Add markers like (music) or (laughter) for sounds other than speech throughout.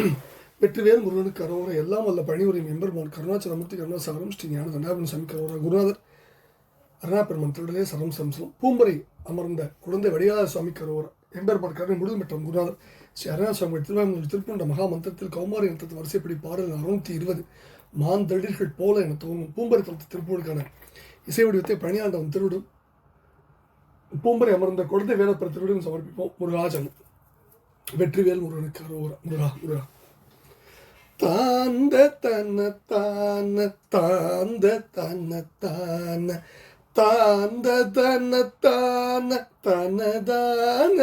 (clears throat) வெற்றிவேல் முருகனுக்கு கரோர எல்லாம் வல்ல பணிவுரையும் எம்பெருமான் கருணாச்சலமூர்த்தி கருணாசாகரம் ஸ்ரீ ஞான தண்டாபன் சாமி கரோரா குருநாதர் அருணாபெருமன் திருடலே சரம் சம்சம் பூம்பரை அமர்ந்த குழந்தை வடிகாத சுவாமி கரோர எம்பெருமான் கருணை முழுதும் பெற்றம் குருநாதர். ஸ்ரீ அருணாசாமி திருவாமூர் திருப்பூண்ட மகா மந்திரத்தில் கௌமாரி இனத்தத்து வரிசைப்படி பாடல் அறுநூத்தி இருபது மாந்தளிர்கள் போல என துவங்கும் பூம்பரை தளத்து திருப்பூருக்கான இசை வடிவத்தை பணியாண்டவன் திருடும். பூம்பரை அமர்ந்த குழந்தை வேதப்பெற திருடன் சமர்ப்பிப்போம். முருகாஜனம் வெற்றிவேல் முருகனுக்கு அரோரா முருகா முருகா தாந்த தன்ன தான தாந்த தன்ன தான தாந்த தன்ன தான தனதான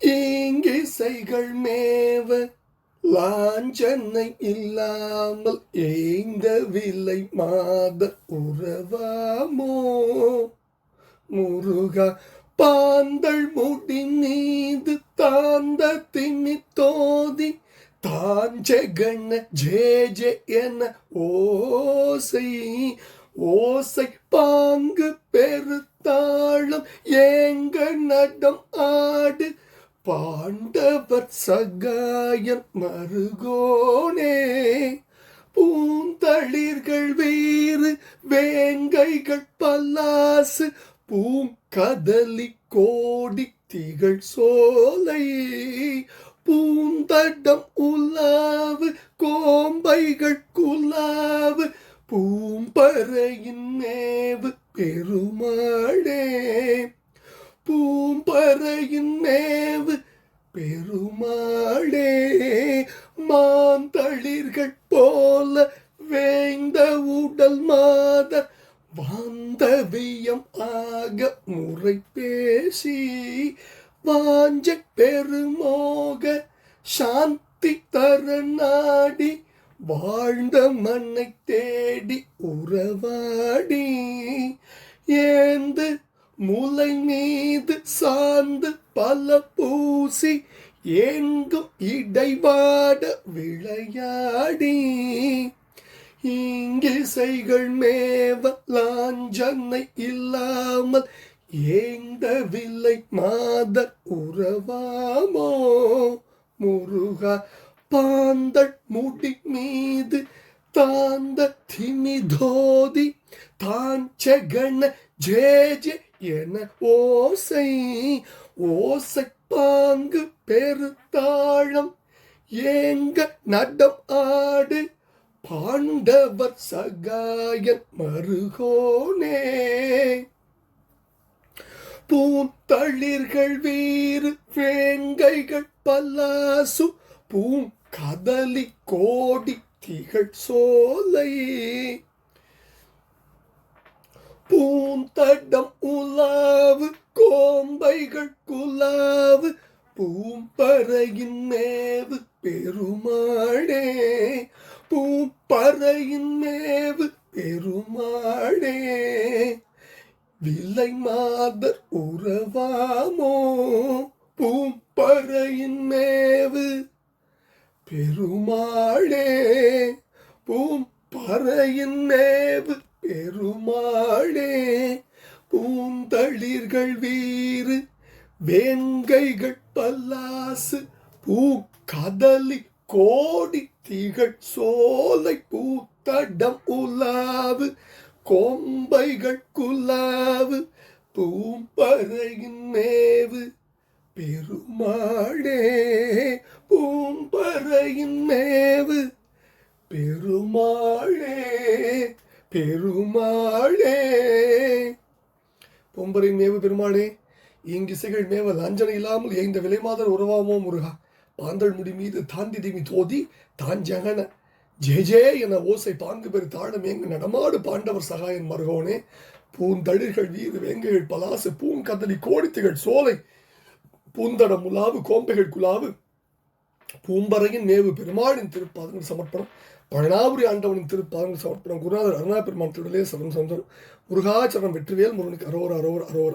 இங்கிசைகள் மேவ லாஞ்சனை இல்லாமல் ஏந்த விலை மாத உறவாமோ? முருகா பாந்தள் முடி மீது தாந்த திண்ணி தோதி தாஞ்சகண ஜே ஜே என ஓசை ஓசை பாங்கு பெருத்தாளம் ஏங்க நடம் ஆடு. பாண்டவர் சகாயம் மருகோனே பூந்தளிர்கள் வேறு வேங்கைகள் பல்லாசு கதலி கோடி திகழ் சோலை பூந்தடம் உலாவு கோம்பைகள் குலாவு பூம்பறையின் நேவு பெருமாளே. பூம்பறையின் நேவு பெருமாளே வாந்தவியம் ஆக முறை பேசி வாஞ்ச பெருமோக சாந்தி தர நாடி வாழ்ந்த மண்ணை தேடி உறவாடி ஏந்து முலை மீது சார்ந்து பல பூசி எங்கும் இடைவாட விளையாடி. இங்கிசைகள் மேவ லாஞ்சனை இல்லாமல் ஏந்தவில்லை மாத உறவாமோ? முருகா பாந்தள் முடி மீது தாந்த திமிதோதி தாஞ்சகண ஜே ஜே என ஓசை ஓசை பாங்கு பெருத்தாழம் ஏங்க நடம் ஆடு பாண்டவர் சகாயன் மருகோனே பூந்தளிர்கள் வீறு வேங்கைகள் பல்லாசு பூம் கதலி கோடி திகழ் சோலை. பூந்தடம் உலாவு கோம்பைகள் குலாவு பூம்பறையின் மேவு பெருமாளே. மலையின் மேவு பெருமாடே வில்லை மாதர் உறவாமோ? பூம்பறையின் மேவு பெருமாளே. பூம்பறையின் மேவு பெருமாளே. பூந்தளிர்கள் வீறு வேங்கைகள் பல்லாசு பூ கதலி கோடி திகழ் சோலை பூத்தடம் உலாவு கொம்பைகள் குலாவு பூம்பறையின் மேவு. பெருமாளே பூம்பறையின் மேவு. பெருமாளே பெருமாளே. பொம்பரின் மேவு பெருமாளே இங்கிசைகள் மேவல் அஞ்சனை இல்லாமல் ஏந்த விலை மாதர் உறவாமோ முருகா? பாந்தல் முடி மீது தாந்தி திமி தோதி தான் ஜகன ஜே ஜே என ஓசை பாங்கு பெரு தாழம் எங்கு நடமாடு பாண்டவர் சகாயன் மருகோனே. பூந்தளிர்கள் வீறு வேங்கைகள் பலாசு பூங்கதலி கோடித்துகள் சோலை பூந்தடம் முலாவு கோம்பைகள் குலாவு. பூம்பறையின் மேவு பெருமாளின் திருப்பாதங்கள் சமர்ப்பணம் பழனாபுரி ஆண்டவனின் திருப்பாதங்கள் சமர்ப்பணம் குருநாதர் அருணா பெருமான் திருடலே சரம் சந்தனம். முருகாச்சரம் வெற்றிவேல் முருகனுக்கு அரோர அரோர அரோர.